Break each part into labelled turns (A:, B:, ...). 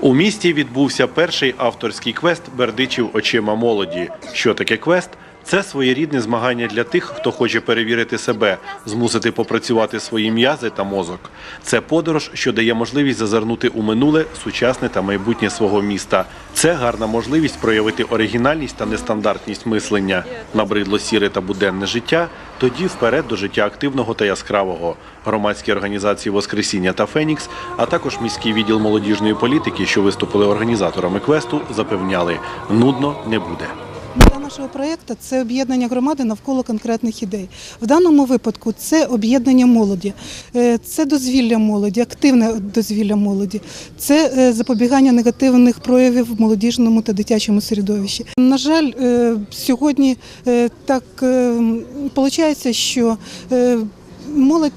A: У місті відбувся перший авторський квест Бердичів очима молоді. Що таке квест? Це своєрідне змагання для тих, хто хоче перевірити себе, змусити попрацювати свої м'язи та мозок. Це подорож, що дає можливість зазирнути у минуле, сучасне та майбутнє свого міста. Це гарна можливість проявити оригінальність та нестандартність мислення, набридло сіре та буденне життя. Тоді вперед до життя активного та яскравого. Громадські організації Воскресіння та Фенікс, а також міський відділ молодіжної політики, що виступили організаторами квесту, запевняли, нудно не буде.
B: Мета нашого проєкту – це об'єднання громади навколо конкретних ідей. В даному випадку це об'єднання молоді, Е, це дозвілля молоді, активне дозвілля молоді, це е, запобігання негативних проявів в молодіжному та дитячому середовищі. На жаль, е, сьогодні так виходить, що е, молодь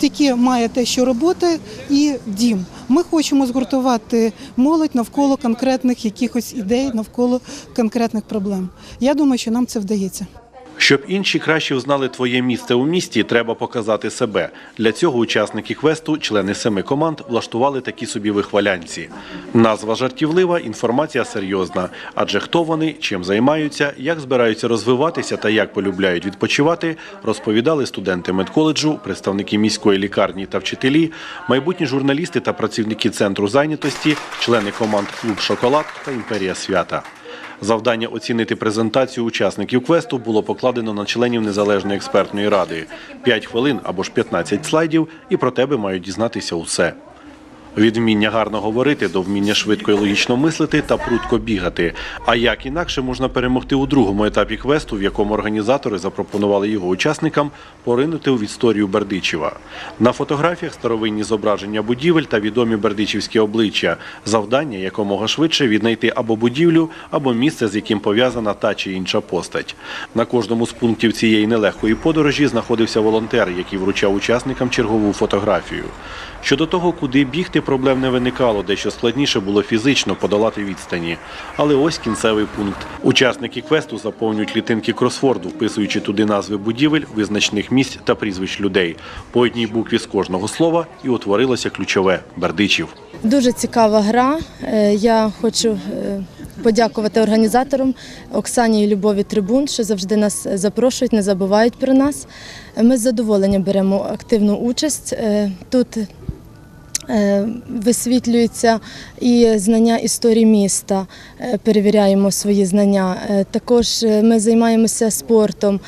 B: тільки має те, що робота і дім. Ми хочемо згуртувати молодь навколо конкретних якихось ідей, навколо конкретних проблем. Я думаю, що нам це вдається.
A: Щоб інші краще узнали твоє місце у місті, треба показати себе. Для цього учасники квесту, члени семи команд, влаштували такі собі вихвалянці. Назва жартівлива, інформація серйозна. Адже хто вони, чим займаються, як збираються розвиватися та як полюбляють відпочивати, розповідали студенти медколеджу, представники міської лікарні та вчителі, майбутні журналісти та працівники центру зайнятості, члени команд Клуб Шоколад та Імперія свята. Завдання оцінити презентацію учасників квесту було покладено на членів незалежної експертної ради. 5 хвилин або ж 15 слайдів, і про тебе мають дізнатися усе. Від вміння гарно говорити до вміння швидко і логічно мислити та прудко бігати. А як інакше можна перемогти у другому етапі квесту, в якому організатори запропонували його учасникам поринути в історію Бердичева. На фотографіях старовинні зображення будівель та відомі бердичівські обличчя. Завдання якомога швидше віднайти або будівлю, або місце, з яким пов'язана та чи інша постать. На кожному з пунктів цієї нелегкої подорожі знаходився волонтер, який вручав учасникам чергову фотографію. Щодо того, куди бігти, проблем не виникало, дещо складніше було фізично подолати відстані. Але ось кінцевий пункт. Учасники квесту заповнюють клітинки кросворду, вписуючи туди назви будівель, визначних місць та прізвищ людей. По одній букві з кожного слова і утворилося ключове Бердичів.
C: Дуже цікава гра. Е, Я хочу е, подякувати організаторам Оксані і Любові Трибун, що завжди нас запрошують, не забувають про нас. Ми з задоволенням беремо активну участь. Е, Тут е, висвітлюються і знання історії міста, е, перевіряємо свої знання. Е, Також ми займаємося спортом,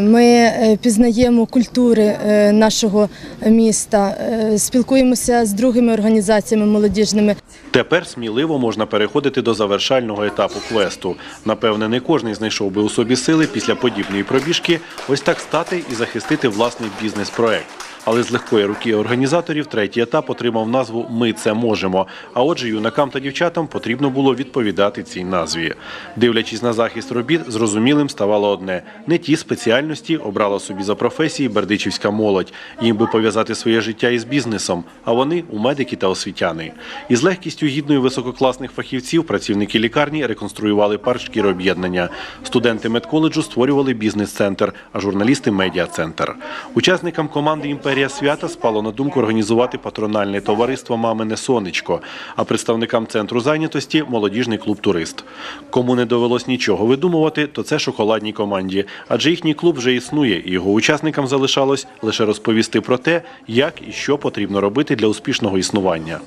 C: ми пізнаємо культури нашого міста, спілкуємося з другими організаціями молодіжними.
A: Тепер сміливо можна переходити до завершального етапу квесту. Напевне, не кожний знайшов би у собі сили після подібної пробіжки ось так стати і захистити власний бізнес-проект. Але з легкої руки організаторів третій етап отримав назву Ми це можемо. А отже, юнакам та дівчатам потрібно було відповідати цій назві. Дивлячись на захист робіт, зрозумілим ставало одне: не ті спеціальності обрала собі за професії бердичівська молодь. Їм би пов'язати своє життя із бізнесом, а вони у медики та освітяни. Із легкістю гідною висококласних фахівців працівники лікарні реконструювали парк шкіроб'єднання. Студенти медколеджу створювали бізнес-центр, а журналісти медіа-центр. Учасникам команди Імперія свята спало на думку організувати патрональне товариство Мамине сонечко, а представникам центру зайнятості молодіжний клуб Турист. Кому не довелось нічого видумувати, то це шоколадній команді, адже їхній клуб вже існує, і його учасникам залишалось лише розповісти про те, як і що потрібно робити для успішного існування.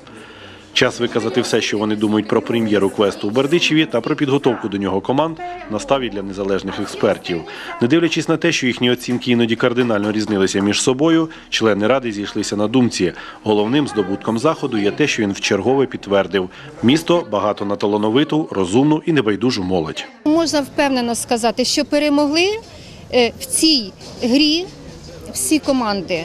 A: Час виказати все, що вони думають про прем'єру квесту у Бердичеві та про підготовку до нього команд настав і для незалежних експертів. Не дивлячись на те, що їхні оцінки іноді кардинально різнилися між собою, члени ради зійшлися на думці. Головним здобутком заходу є те, що він вчергове підтвердив: місто багато на талановиту, розумну і небайдужу молодь.
D: Можна впевнено сказати, що перемогли е, в цій грі всі команди.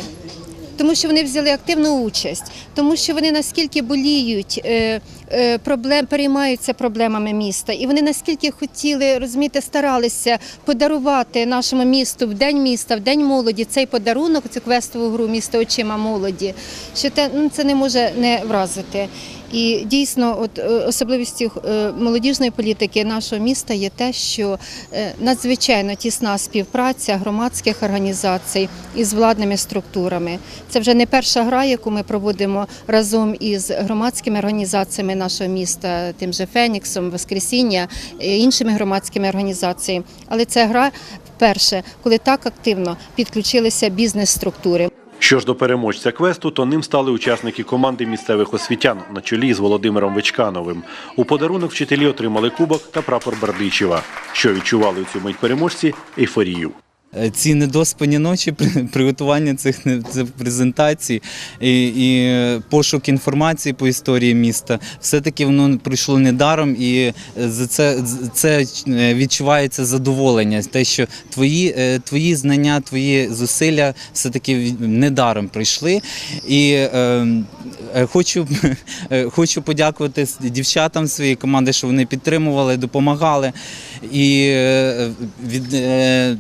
D: Тому що вони взяли активну участь, тому що вони наскільки боліють, е, е, проблем переймаються проблемами міста, і вони наскільки хотіли розумієте, старалися подарувати нашому місту в день міста, в день молоді цей подарунок, цю квестову гру місто очима молоді. Що те ну, це не може не вразити. І дійсно, от е, особливістю е, молодіжної політики нашого міста є те, що е, надзвичайно тісна співпраця громадських організацій із владними структурами. Це вже не перша гра, яку ми проводимо разом із громадськими організаціями нашого міста, тим же Феніксом, Воскресіння, іншими громадськими організаціями. Але це гра вперше, коли так активно підключилися бізнес-структури.
A: Що ж до переможця квесту, то ним стали учасники команди місцевих освітян на чолі з Володимиром Вичкановим. У подарунок вчителі отримали кубок та прапор Бердичева. Що відчували у цю мить переможці ейфорію.
E: Е, ці недоспані ночі при приготуванні цих презентацій і, і пошук інформації по історії міста, все-таки воно пройшло недаром, і е, за це, це е, відчувається задоволення. Те, що твої, твої знання, твої зусилля все-таки недаром пройшли. І е, е, хочу, хочу подякувати дівчатам своєї команди, що вони підтримували, допомагали. І від. е,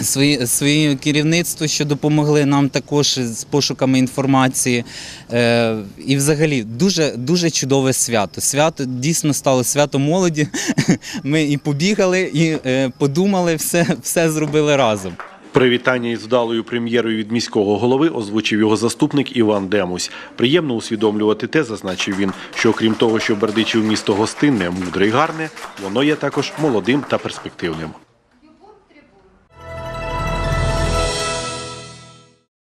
E: Свої, своє керівництво, що допомогли нам також з пошуками інформації. Е, і взагалі дуже, дуже чудове свято. Свято дійсно стало свято молоді. Ми і побігали, і е, подумали, все, все зробили разом.
A: Привітання із вдалою прем'єрою від міського голови озвучив його заступник Іван Демусь. Приємно усвідомлювати те, зазначив він, що окрім того, що Бердичів місто гостинне, мудре і гарне, воно є також молодим та перспективним.